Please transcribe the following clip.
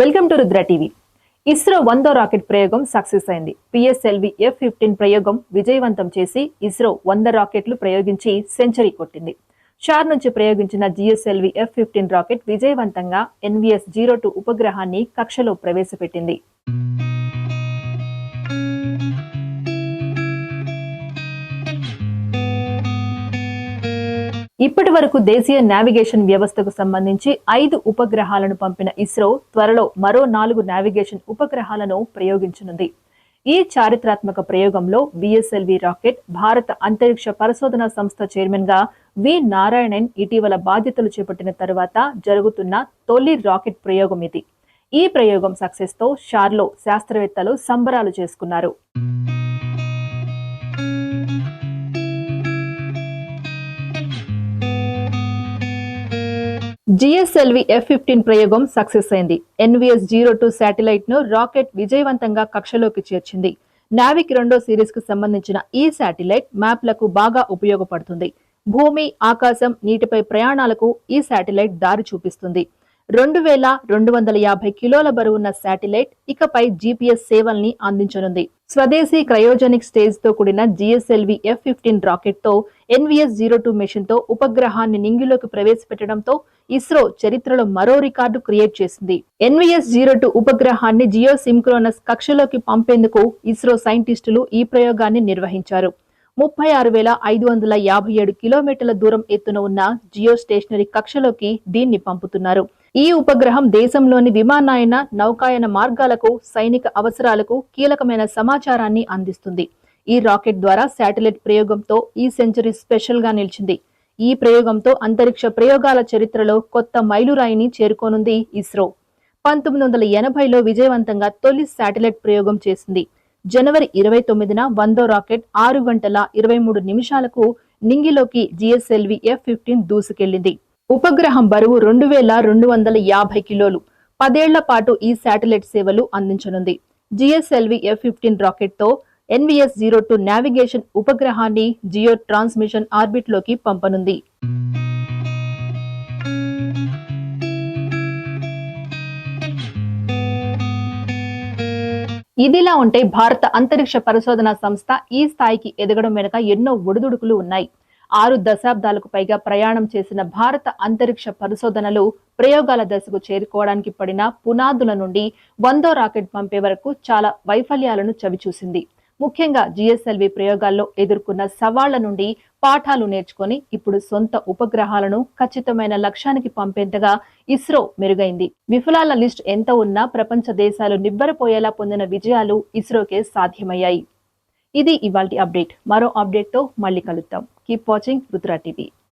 Welcome to Rudra TV. ISRO వందో rocket ప్రయోగం success అయింది. పిఎస్ఎల్వి ఎఫ్ ఫిఫ్టీన్ ప్రయోగం విజయవంతం చేసి ఇస్రో వంద రాకెట్లు ప్రయోగించి సెంచరీ కొట్టింది. షార్ నుంచి ప్రయోగించిన జిఎస్ఎల్వి ఎఫ్ ఫిఫ్టీన్ రాకెట్ విజయవంతంగా ఎన్విఎస్ జీరో టూ ఉపగ్రహాన్ని కక్షలో ప్రవేశపెట్టింది. ఇప్పటి వరకు దేశీయ నావిగేషన్ వ్యవస్థకు సంబంధించి ఐదు ఉపగ్రహాలను పంపిన ఇస్రో త్వరలో మరో నాలుగు నావిగేషన్ ఉపగ్రహాలను ప్రయోగించనుంది. ఈ చారిత్రాత్మక ప్రయోగంలో విఎస్ఎల్వి రాకెట్ భారత అంతరిక్ష పరిశోధన సంస్థ చైర్మన్గా వి నారాయణన్ ఇటీవల బాధ్యతలు చేపట్టిన తర్వాత జరుగుతున్న తొలి రాకెట్ ప్రయోగం ఇది. ఈ ప్రయోగం సక్సెస్తో షార్లో శాస్త్రవేత్తలు సంబరాలు చేసుకున్నారు. జిఎస్ఎల్వి ఎఫ్ ఫిఫ్టీన్ ప్రయోగం సక్సెస్ అయింది. ఎన్విఎస్ జీరో టూ శాటిలైట్ను రాకెట్ విజయవంతంగా కక్షలోకి చేర్చింది. నావిక్ రెండో సిరీస్కు సంబంధించిన ఈ శాటిలైట్ మ్యాప్లకు బాగా ఉపయోగపడుతుంది. భూమి ఆకాశం నీటిపై ప్రయాణాలకు ఈ శాటిలైట్ దారి చూపిస్తుంది. రెండు వేల రెండు వందల యాభై కిలోల బరువున్న శాటిలైట్ ఇకపై జీపీఎస్ సేవల్ని అందించనుంది. స్వదేశీ క్రయోజనిక్ స్టేజ్తో కూడిన G S L V F fifteen రాకెట్తో N V S zero two మిషన్తో ఉపగ్రహాన్ని నింగిలోకి ప్రవేశపెట్టడంతో ఇస్రో చరిత్రలో మరో రికార్డు క్రియేట్ చేసింది. N V S zero two ఉపగ్రహాన్ని geosynchronous కక్షలోకి పంపేందుకు ఇస్రో సైంటిస్టులు ఈ ప్రయోగాన్ని నిర్వహించారు. ముప్పై ఆరు వేల ఐదు వందల యాభై ఏడు కిలోమీటర్ల దూరం ఎత్తున ఉన్న జియో స్టేషనరీ కక్షలోకి దీన్ని పంపుతున్నారు. ఈ ఉపగ్రహం దేశంలోని విమానాయన నౌకాయన మార్గాలకు సైనిక అవసరాలకు కీలకమైన సమాచారాన్ని అందిస్తుంది. ఈ రాకెట్ ద్వారా శాటిలైట్ ప్రయోగంతో ఈ సెంచరీ స్పెషల్గా నిలిచింది. ఈ ప్రయోగంతో అంతరిక్ష ప్రయోగాల చరిత్రలో కొత్త మైలురాయిని చేరుకోనుంది ఇస్రో. పంతొమ్మిది వందల ఎనభైలో విజయవంతంగా తొలి శాటిలైట్ ప్రయోగం చేసింది. జనవరి ఇరవై తొమ్మిదిన వందో రాకెట్ ఆరు గంటల ఇరవై మూడు నిమిషాలకు నింగిలోకి G S L V F fifteen దూసుకెళ్ళింది ఉపగ్రహం బరువు రెండు వేల రెండు వందల యాభై కిలోలు. పదేళ్ళ పాటు ఈ శాటిలైట్ సేవలు అందించనుంది. G S L V F fifteen రాకెట్తో N V S zero two navigation ఉపగ్రహాన్ని geo transmission ఆర్బిట్లోకి పంపనుంది. ఇదిలా ఉంటే భారత అంతరిక్ష పరిశోధన సంస్థ ఈ స్థాయికి ఎదగడం వెనుక ఎన్నో ఒడిదుడుకులు ఉన్నాయి. ఆరు దశాబ్దాలకు పైగా ప్రయాణం చేసిన భారత అంతరిక్ష పరిశోధనలు ప్రయోగాల దశకు చేరుకోవడానికి పడిన పునాదుల నుండి వందో రాకెట్ పంపే వరకు చాలా వైఫల్యాలను చవిచూసింది. ముఖ్యంగా జిఎస్ఎల్వి ప్రయోగాల్లో ఎదుర్కొన్న సవాళ్ళ నుండి పాఠాలు నేర్చుకొని ఇప్పుడు సొంత ఉపగ్రహాలను ఖచ్చితమైన లక్ష్యానికి పంపేంతగా ఇస్రో మెరుగైంది. విఫలాల లిస్ట్ ఎంత ఉన్నా ప్రపంచ దేశాలు నిబ్బరపోయేలా పొందిన విజయాలు ఇస్రోకే సాధ్యమయ్యాయి. ఇది ఇవాల్టి అప్డేట్. మరో అప్డేట్తో మళ్ళీ కలుద్దాం. Keep watching Rudra TV